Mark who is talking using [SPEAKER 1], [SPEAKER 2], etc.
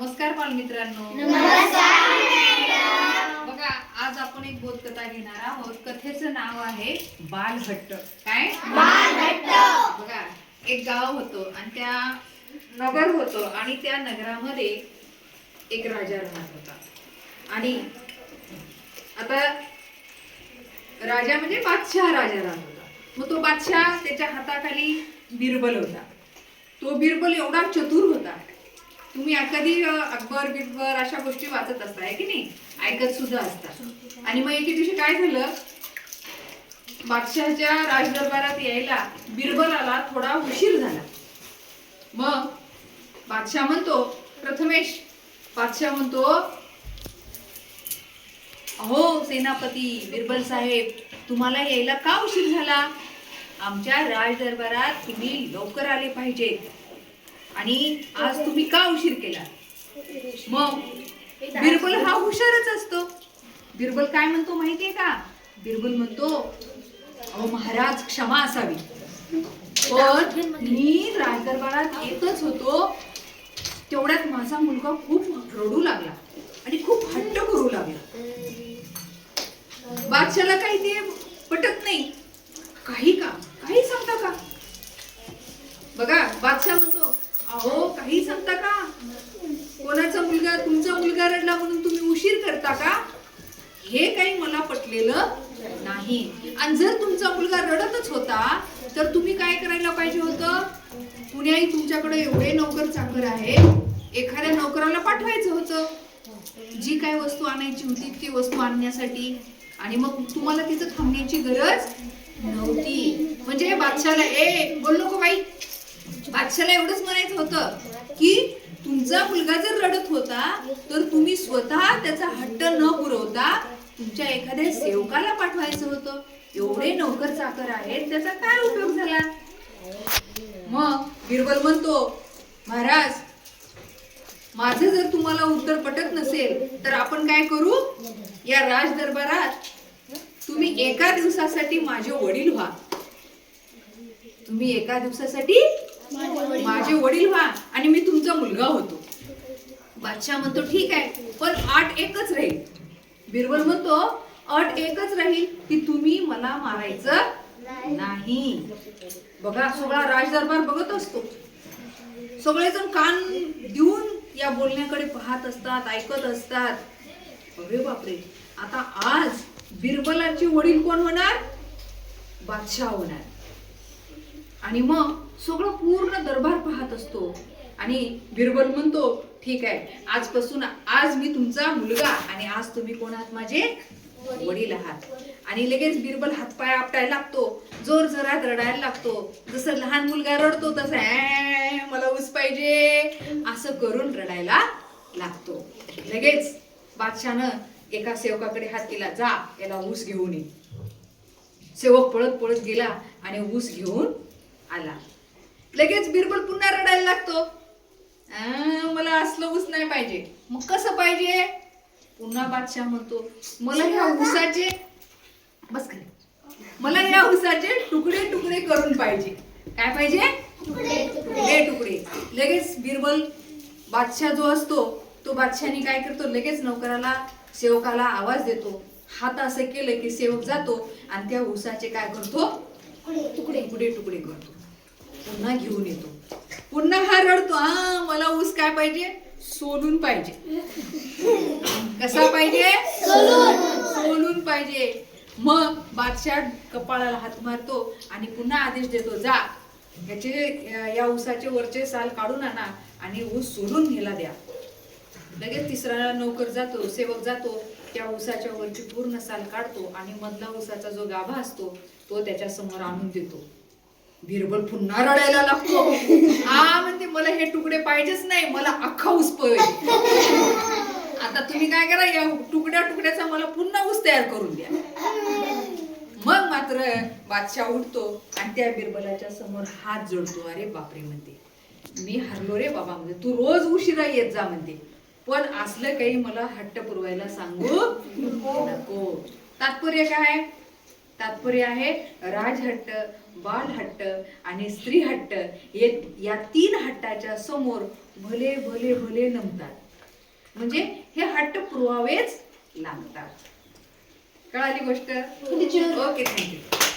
[SPEAKER 1] नमस्कार बालमित्रांनो. बघा आज आपण एक बोधकथा घेणार आहोत. कथेचं नाव आहे बालहट्ट काय? बघा एक गाव होतं आणि त्या नगर होतं आणि त्या नगरामध्ये एक राजा राहत होता. आणि आता राजा म्हणजे बादशाह राजा राहत होता. मग तो बादशाह त्याच्या हाताखाली बिरबल होता. तो बिरबल एवढा चतुर होता तुम्ही कधी अकबर बिकबर अशा गोष्टी वाचत असता की नाही? ऐकत सुद्धा असता. आणि मग एके दिवशी काय झालं? बादशहाच्या राजदरबारात यायला बिरबलाला थोडा उशीर झाला. मग बादशाह म्हणतो प्रथमेश बादशाह म्हणतो अहो सेनापती बिरबल साहेब तुम्हाला यायला का उशीर झाला? आमच्या राजदरबारात तुम्ही लवकर आले पाहिजेत. आणि आज तुम्ही का उशीर केला? मग बिरबल हा हुशारच असतो. बिरबल काय म्हणतो माहितीये का? बिरबल म्हणतो अहो महाराज क्षमा असावी. पण मी राजदरबारात येतच होतो. तेवढ्यात माझा मुलगा खूप रडू लागला आणि खूप हट्ट करू लागला. बादशाला काही ते पटत नाही. काही का काही सांगता का? बघा बादशाह म्हणतो अहो काही सांगता का? कोणाचा मुलगा तुमचा मुलगा रडला म्हणून तुम्ही उशीर करता का? हे काही मला पटलेलं नाही. आणि जर तुमचा मुलगा रडतच होता तर तुम्ही काय करायला पाहिजे होतं? पुण्याही तुमच्याकडे एवढे नोकर चाकर आहे एखाद्या नोकराला पाठवायचं होतं. जी काय वस्तू आणायची होती ती वस्तू आणण्यासाठी. आणि मग तुम्हाला तिथं थांबण्याची गरज नव्हती. म्हणजे बादशाला ए बोल नको बाई. बादशाला एवढंच म्हणायचं होतं की तुमचा मुलगा जर रडत होता तर तुम्ही स्वतः त्याचा हट्ट न पुरवता तुमच्या एखाद्या सेवकाला पाठवायचं होतं. एवढे नोकर चाकर आहेत त्याचा काय उपयोग झाला? मग बिरबल म्हणतो महाराज माझं जर तुम्हाला उत्तर पटत नसेल तर आपण काय करू? या राज दरबारात तुम्ही एका दिवसासाठी माझे वडील व्हा. तुम्ही एका दिवसासाठी माझे वडील व्हा आणि मी तुमचा मुलगा होतो. बादशाह म्हणतो ठीक आहे पण आठ एकच राहील. बिरबल म्हणतो अट एकच राहील की तुम्ही मला मारायचं नाही. बघा सगळा राजदरबार बघत असतो. सगळेजण कान देऊन या बोलण्याकडे पाहत असतात ऐकत असतात. अरे बापरे आता आज बिरबलाचे वडील कोण होणार? बादशाह होणार. आणि मग सगळं पूर्ण दरबार पाहत असतो. आणि बिरबल म्हणतो ठीक आहे आजपासून आज मी तुमचा मुलगा आणि आज तुम्ही कोण आहात माझे? वडील आहात. आणि लगेच बिरबल हातपाय आपटायला लागतो जोर जोरात रडायला लागतो. जसं लहान मुलगा रडतो तसं मला ऊस पाहिजे. असं करून रडायला लागतो. लगेच बादशानं एका सेवकाकडे हात केला जा याला ऊस घेऊन ये. सेवक पळत पळत गेला आणि ऊस घेऊन आला. लगेच बिरबल पुन्हा रडायला लागतो. "आ, मला असलं ऊस नाही पाहिजे. मग कसं पाहिजे? पुन्हा बादशाह म्हणतो मला ह्या ऊसाचे बस खाली. मला या ऊसाचे तुकडे तुकडे करून पाहिजे. काय पाहिजे? तुकडे तुकडे. लगेच बिरबल बादशाह जो असतो तो बादशाहनी काय करतो? लगेच नौकराला सेवकाला आवाज देतो. हात असं केलं की सेवक जातो आणि त्या ऊसाचे काय करतो? तुकडे. तुकडे तुकडे करतो. पुन्हा घेऊन येतो. पुन्हा हा रडतो हा मला ऊस काय पाहिजे? सोलून पाहिजे. कसा पाहिजे? सोलून. पाहिजे. मग बादशाह कपाळाला हात मारतो आणि पुन्हा आदेश देतो जा याचे या ऊसाचे वरचे साल काढून आणा आणि ऊस सोलून घ्यायला द्या. लगेच तिसरा नोकर जातो सेवक जातो त्या ऊसाच्या वरची पूर्ण साल काढतो आणि मधला ऊसाचा जो गाभा असतो तो त्याच्यासमोर आणून देतो. बिरबल पुन्हा रडायला लागतो. हा म्हणते मला हे तुकडे पाहिजेच नाही मला अख्खा ऊस आता तुम्ही काय करा या तुकड्या तुकड्याचा मला पुन्हा ऊस तयार करून द्या. मग मात्र बादशाह उठतो आणि त्या बिरबलाच्या समोर हात जोडतो. अरे बापरे म्हणते मी हरलो रे बाबा म्हणते तू रोज उशिरा येत जा म्हणते. पण असलं काही मला हट्ट पुरवायला सांगू नको. तात्पर्य काय तात्पर्य आहे राजहट्ट बालहट्ट आणि स्त्री हट्ट हे या तीन हट्टाच्या समोर भले भले भले नमतात. म्हणजे हे हट्ट पुरवावेच लागतात. कळाली गोष्ट. Okay thank you